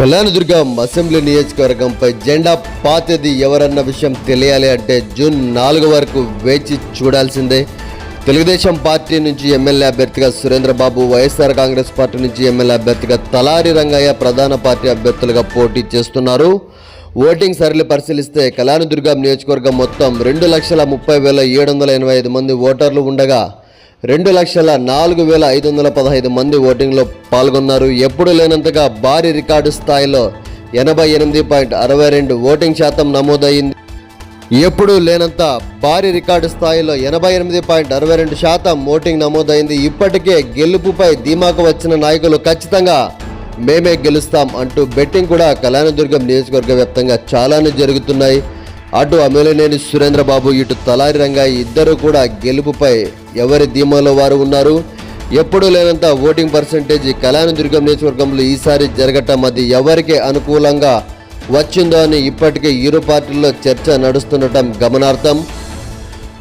Kalyandurg assembly నియోజకవర్గంపై జెండా పాతేది ఎవరన్న విషయం తెలియాలి అంటే జూన్ నాలుగు వరకు వేచి చూడాల్సిందే. తెలుగుదేశం పార్టీ నుంచి ఎమ్మెల్యే అభ్యర్థిగా సురేంద్రబాబు వైఎస్ఆర్ కాంగ్రెస్ పార్టీ నుంచి ఎమ్మెల్యే అభ్యర్థిగా తలారి రంగయ్య ప్రధాన పార్టీ అభ్యర్థులుగా పోటీ చేస్తున్నారు. ఓటింగ్ సరళి పరిశీలిస్తే కళ్యాణదుర్గం నియోజకవర్గం మొత్తం రెండు లక్షల ముప్పై వేల ఏడు వందల ఎనభై ఐదు మంది ఓటర్లు ఉండగా రెండు లక్షల నాలుగు వేల ఐదు వందల పదహైదు మంది ఓటింగ్లో పాల్గొన్నారు. ఎప్పుడు లేనంతగా భారీ రికార్డు స్థాయిలో ఎనభై ఎనిమిది పాయింట్ అరవై రెండు ఓటింగ్ శాతం నమోదయ్యింది ఎప్పుడు లేనంత భారీ రికార్డు స్థాయిలో ఎనభై ఎనిమిది పాయింట్ అరవై రెండు శాతం ఓటింగ్ నమోదైంది. ఇప్పటికే గెలుపుపై ధీమాకు వచ్చిన నాయకులు ఖచ్చితంగా మేమే గెలుస్తాం అంటూ బెట్టింగ్ కూడా కళ్యాణదుర్గం నియోజకవర్గ వ్యాప్తంగా చాలానే జరుగుతున్నాయి. అటు అమలనేని సురేంద్రబాబు ఇటు తలారి రంగా ఇద్దరు కూడా గెలుపుపై ఎవరి ధీమాలో వారు ఉన్నారు? ఎప్పుడూ లేనంత ఓటింగ్ పర్సంటేజ్ కళ్యాణదుర్గం నియోజకవర్గంలో ఈసారి జరగటం అది ఎవరికి అనుకూలంగా వచ్చిందో అని ఇప్పటికే ఇరు పార్టీల్లో చర్చ నడుస్తుండటం గమనార్థం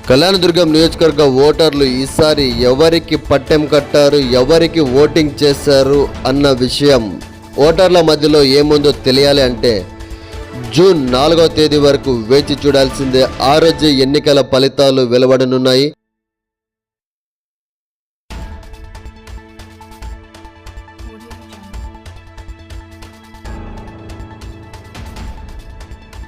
కళ్యాణదుర్గం నియోజకవర్గ ఓటర్లు ఈసారి ఎవరికి పట్టెం కట్టారు ఎవరికి ఓటింగ్ చేశారు అన్న విషయం ఓటర్ల మధ్యలో ఏముందో తెలియాలి అంటే జూన్ నాలుగో తేదీ వరకు వేచి చూడాల్సిందే. ఆ రోజు ఎన్నికల ఫలితాలు వెలువడనున్నాయి.